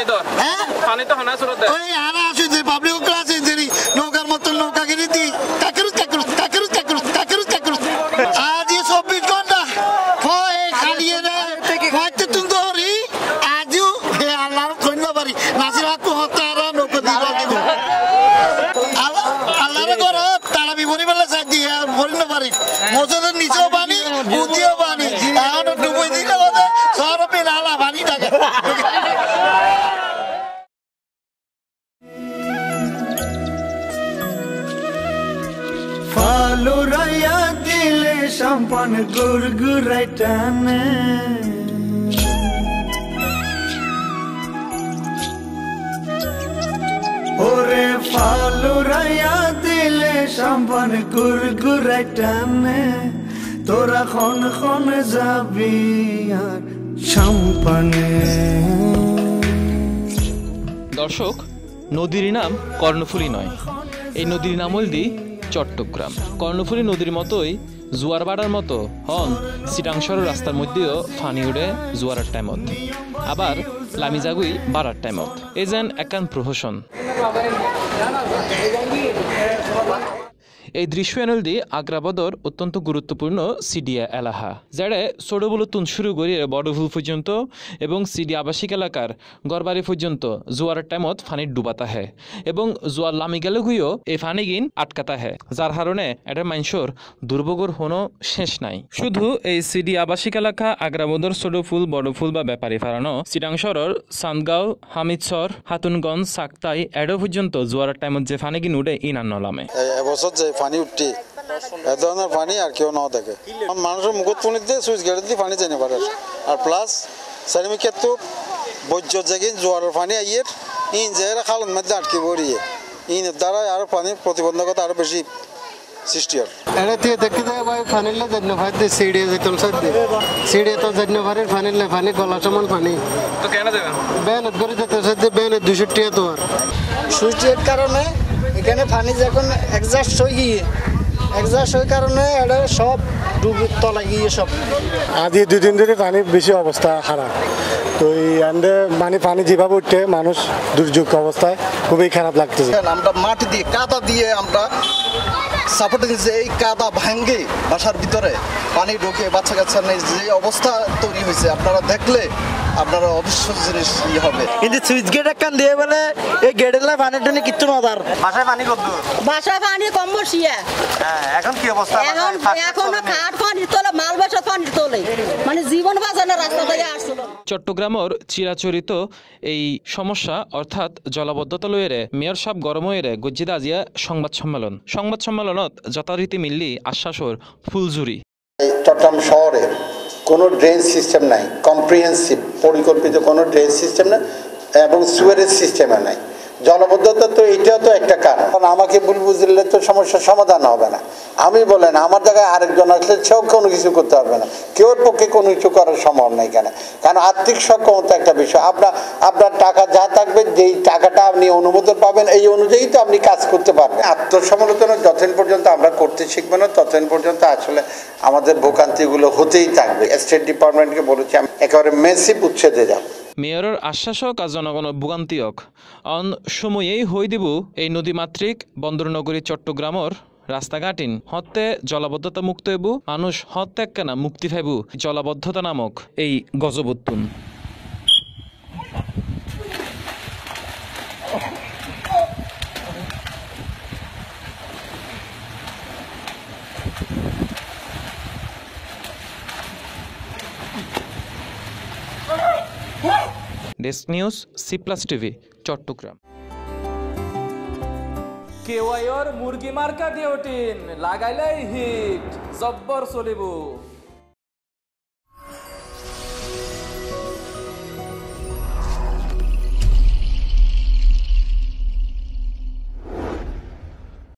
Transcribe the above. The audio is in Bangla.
পানি তো হ্যাঁ? পানি তো হানা সুরত ওই আনা আসে যে পাবলিক ক্লাসে যে নৌকার মতন নৌকা কিনে দি কাকেরুস কাকেরুস কাকেরুস কাকেরুস কাকেরুস কাকেরুস আজ চব্বিশ ঘণ্টা খালিয়ে দেয় হয়তো তুমি ধরি। আজও হে আল্লাহর ধন্য পারি নাসির হাকু হতে আর নৌকা দিব দিব। আল্লাহ আল্লাহর ঘর তারা বিপরী বেলা সাজ দিয়ে আর ভরি না পারি মসজিদের নিচেও পানি উদিও সম্পান গুরগুরাই টানে ওরে ফালুরাইয়া দিলে সম্পান গুরগুরাই টানে তোরা খন খন যাবি আর সম্পানে দর্শক, নদীর নাম কর্ণফুলী নয়। এই নদীর নাম হলদি চট্টগ্রাম। কর্ণফুলী নদীর মতোই জোয়ার বাড়ার মতো হন সিটাংশর রাস্তার মধ্যেও ফানি উড়ে জোয়ারের টাইমত। আবার লামিজাগুই বাড়ার টাইমত। এ যেন একান প্রহসন। এই দৃশ্য এনল দি আগ্রাবদর অত্যন্ত গুরুত্বপূর্ণ সিডিয়া এলাহা, যারা ছোটবলতুন শুরু করি বড়ভুল পর্যন্ত এবং সিডি আবাসিক এলাকার গড়বাড়ি পর্যন্ত জোয়ারের টাইমত ফানির ডুবাতা হে এবং জোয়ার লামি গেলে গুইও এই ফানি গিন আটকাতা হে, যার কারণে এটা মাইনসর দুর্ভোগর কোনো শেষ নাই। শুধু এই সিডি আবাসিক এলাকা আগ্রাবদর বড় ফুল বা ব্যাপারী ফারানো চিরাংশরর সান্দগাঁও হামিদসর হাতুনগঞ্জ, সাকতাই, এডো পর্যন্ত জোয়ারের টাইমত যে ফানি গিন উঠে ইনার নলামে। এ- এবছর যে পানি উঠটি এ ধরনের পানি আর কেউ না দেখে। মানুষের মুখত পানি দিয়ে সুইচ গেটে দিয়ে পানি চেনে পারে। আর প্লাস সেরমি ক্ষেত্রে বৈজ্য যেগিন জোয়ারের পানি আইয়ের ইন যে খালের মধ্যে আটকে পড়িয়ে। ইনের দ্বারা আরও পানির প্রতিবন্ধকতা আরও বেশি সৃষ্টি হয়। এড়ে দিয়ে দেখি দেয় ভাই ফানিলে জন্য ভাই দিয়ে সিঁড়িয়ে যেতাম সার দিয়ে। সিঁড়িয়ে তো জন্য ভারির ফানিলে ফানি গলা সমান ফানি তো কেন দেবেন? বেনত করে যেতে সার দিয়ে বেনত দুশো টিয়া তোমার সূর্যের কারণে এখানে পানি যখন একজাস্ট হয়ে গিয়ে একজাস্ট হয়ে কারণে এটা সব ডুবে তলা গিয়ে সব আজ দুদিন ধরে পানির বেশি অবস্থা খারাপ। তো এই আন্ডে মানে পানি যেভাবে উঠছে মানুষ দুর্যোগ অবস্থায় খুবই খারাপ লাগতেছে। আমরা মাটি দিয়ে কাদা দিয়ে আমরা সাপোর্ট দিচ্ছি এই কাদা ভাঙ্গে বাসার ভিতরে পানি ঢুকে বাচ্চা কাচ্চা নেই যে অবস্থা তৈরি হয়েছে আপনারা দেখলে আপনারা অবশ্য জিনিস ইয়ে হবে। কিন্তু সুইচ গেট একখান দিয়ে বলে এই গেটের লাই পানির জন্য কিচ্ছু না তার। বাসায় পানি কত বাসায় পানি কম বসিয়া হ্যাঁ। এখন কি অবস্থা? এখন এখন খাট পানি তোলে মাল বাসা পানি তোলে। মানে জীবন বাঁচানোর রাস্তা দিয়ে আসছিল চট্টগ্রামর চিরাচরিত এই সমস্যা অর্থাৎ জলাবদ্ধতা লইয়েরে মেয়র সাহেব গরম হইরে গজ্জিদা আজিয়া সংবাদ সম্মেলন। সংবাদ সম্মেলনত যথারীতি মিললি আশ্বাসর ফুলঝুরি। এই চট্টগ্রাম শহরে কোনো ড্রেন সিস্টেম নাই কম্প্রিহেন্সিভ পরিকল্পিত কোনো ড্রেন সিস্টেম নাই এবং সুয়ারেজ সিস্টেমও নাই। জলবদ্ধতা তো এটাও তো একটা কারণ। কারণ আমাকে ভুল বুঝলে তো সমস্যার সমাধান হবে না। আমি বলেন, আমার জায়গায় আরেকজন আসলে সেও কোনো কিছু করতে পারবে না। কেউর পক্ষে কোনো কিছু করার সম্ভব নেই কেন কারণ আর্থিক সক্ষমতা একটা বিষয়। আপনার আপনার টাকা যা থাকবে, যেই টাকাটা আপনি অনুমোদন পাবেন, এই অনুযায়ী তো আপনি কাজ করতে পারবেন। আত্মসমালোচনা যতদিন পর্যন্ত আমরা করতে শিখব না, ততদিন পর্যন্ত আসলে আমাদের ভোগান্তিগুলো হতেই থাকবে। স্টেট ডিপার্টমেন্টকে বলেছি, আমি একেবারে মেসিভ উচ্ছেদে যাব। মেয়রের আশ্বাস হোক আর জনগণ ভোগান্তি হোক অন সময়েই হই দিব এই নদীমাতৃক বন্দরনগরী চট্টগ্রামর রাস্তাঘাটিন। হতে জলাবদ্ধতা মুক্ত হইব, মানুষ হত্যাক কেনা মুক্তি ফাইব জলাবদ্ধতা নামক এই গজবত্তুন desk news C plus TV Chattogram কেওয়াইর মুরগি মার্কা ডিওটিন লাগাইলাই হিট জব্বর চলিব।